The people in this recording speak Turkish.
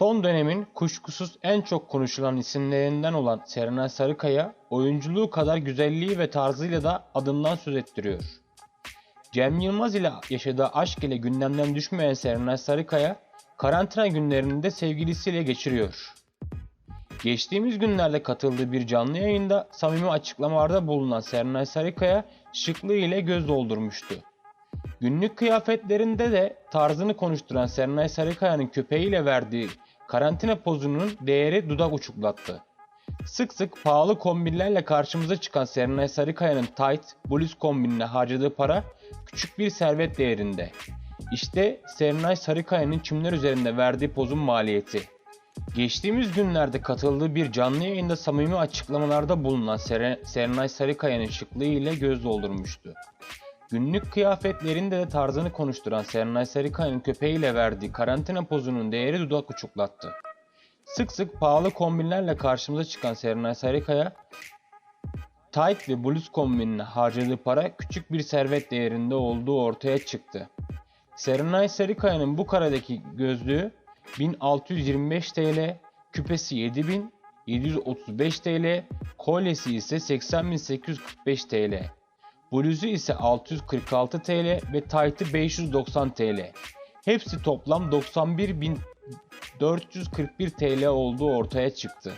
Son dönemin kuşkusuz en çok konuşulan isimlerinden olan Serenay Sarıkaya, oyunculuğu kadar güzelliği ve tarzıyla da adından söz ettiriyor. Cem Yılmaz ile yaşadığı aşk ile gündemden düşmeyen Serenay Sarıkaya, karantina günlerini de sevgilisiyle geçiriyor. Geçtiğimiz günlerde katıldığı bir canlı yayında samimi açıklamalarda bulunan Serenay Sarıkaya şıklığı ile göz doldurmuştu. Günlük kıyafetlerinde de tarzını konuşturan Serenay Sarıkaya'nın köpeğiyle verdiği karantina pozunun değeri dudak uçuklattı. Sık sık pahalı kombinlerle karşımıza çıkan Serenay Sarıkaya'nın tight, bluz kombinine harcadığı para küçük bir servet değerinde. İşte Serenay Sarıkaya'nın çimler üzerinde verdiği pozun maliyeti. Geçtiğimiz günlerde katıldığı bir canlı yayında samimi açıklamalarda bulunan Seren- Serenay Sarıkaya'nın şıklığı ile göz doldurmuştu. Günlük kıyafetlerinde de tarzını konuşturan Serenay Sarıkaya'nın köpeğiyle verdiği karantina pozunun değeri dudak uçuklattı. Sık sık pahalı kombinlerle karşımıza çıkan Serenay Sarıkaya, tight ve bluz kombinine harcadığı para küçük bir servet değerinde olduğu ortaya çıktı. Serenay Sarıkaya'nın bu karedeki gözlüğü 1625 TL, küpesi 7735 TL, kolyesi ise 80.845 TL. Bluzu ise 646 TL ve tight'ı 590 TL. Hepsi toplam 91.441 TL olduğu ortaya çıktı.